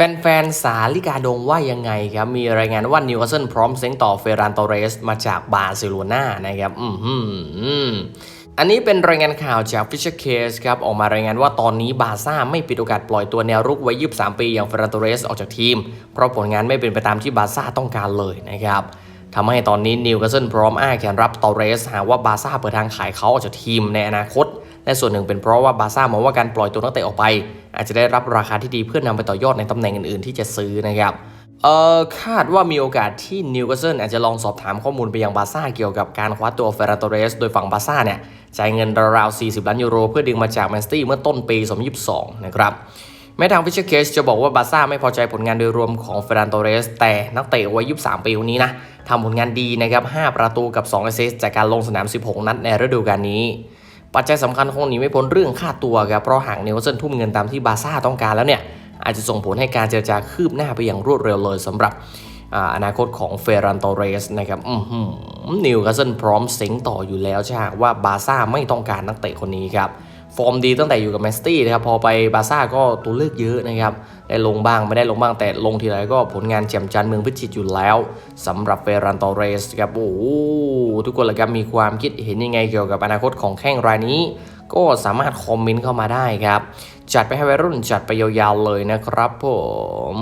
แฟนๆ สาลิกาดงว่ายังไงครับ มีรายงานว่านิวคาสเซิลพร้อมเซ็งต่อเฟรานโตเรส มาจากบาร์เซโลนานะครับ อืมฮึมอันนี้เป็นรายงานข่าวจาก Fisher Case ครับ ออกมารายงานว่าตอนนี้บาร์ซ่าไม่ปิดโอกาสปล่อยตัวแนวรุกวัย 23 ปีอย่างเฟรานโตเรสออกจากทีม เพราะผลงานไม่เป็นไปตามที่บาร์ซ่าต้องการเลยนะครับทำให้ตอนนี้นิวคาสเซิลพร้อมอ้าแขนรับตอเรส หากว่าบาร์ซ่าเปิดทางขายเขาออกจากทีมในอนาคต และส่วนหนึ่งเป็นเพราะว่าบาร์ซ่ามองว่าการปล่อยตัวนักเตะออกไป อาจจะได้รับราคาที่ดีเพื่อนำไปต่อยอดในตำแหน่งอื่นๆ ที่จะซื้อนะครับเอ่อคาดว่ามีโอกาสที่นิวคาสเซิลอาจจะลองสอบถามข้อมูลไปยังบาร์ซ่าเกี่ยวกับการคว้าตัวเฟร a โตเรส โดยฝั่งบาร์ซ่าเนี่ยจ่ายเงินราวๆ 40 ล้านยูโร เพื่อดึงมาจากแมนสตี้เมื่อต้นปี 2022 นะครับแม้ทางฟิชเชอร์เคสจะบอกว่าบาร์ซ่าไม่พอใจผลงานโดยรวมของเฟร a โตเรส แต่นักเตะวัย 23 ปีคนนี้นะทำผลงานดีนะครับ 5 ประตูกับ 2 แอสซิสต์จากการลงสนาม 16 นัดในฤดูกาลนี้ ปัจจัยสำคัญคงหนีไม่พ้นเรื่องค่าตัวครับเพราะหากเนวคาสเซิลทุ่มเงินตามที่บาซ่าต้องการแล้วเนี่ยอาจจะส่งผลให้การเจรจาคืบหน้าไปอย่างรวดเร็วเลยสำหรับอนาคตของเฟรันโตเรสนะครับอือหือนิวคาสเซิลพร้อมเซ็งต่ออยู่แล้วใช่ไหมว่าบาซ่าไม่ต้องการนักเตะคนนี้ครับ ฟอร์มดีตั้งแต่อยู่กับแมนสตี้นะครับพอไปบาร์ซ่าก็ตัวเลือกเยอะนะครับได้ลงบ้างไม่ได้ลงบ้างแต่ลงทีไรก็ผลงานแจ่มจันทร์เมืองพิจิตรอยู่แล้วสำหรับเฟรันโตเรสครับโอ้ทุกคนละครับมีความคิดเห็นยังไงเกี่ยวกับอนาคตของแข้งรายนี้ ก็สามารถคอมเมนต์เข้ามาได้ครับ จัดไปให้วัยรุ่นจัดไปยาวๆเลยนะครับผม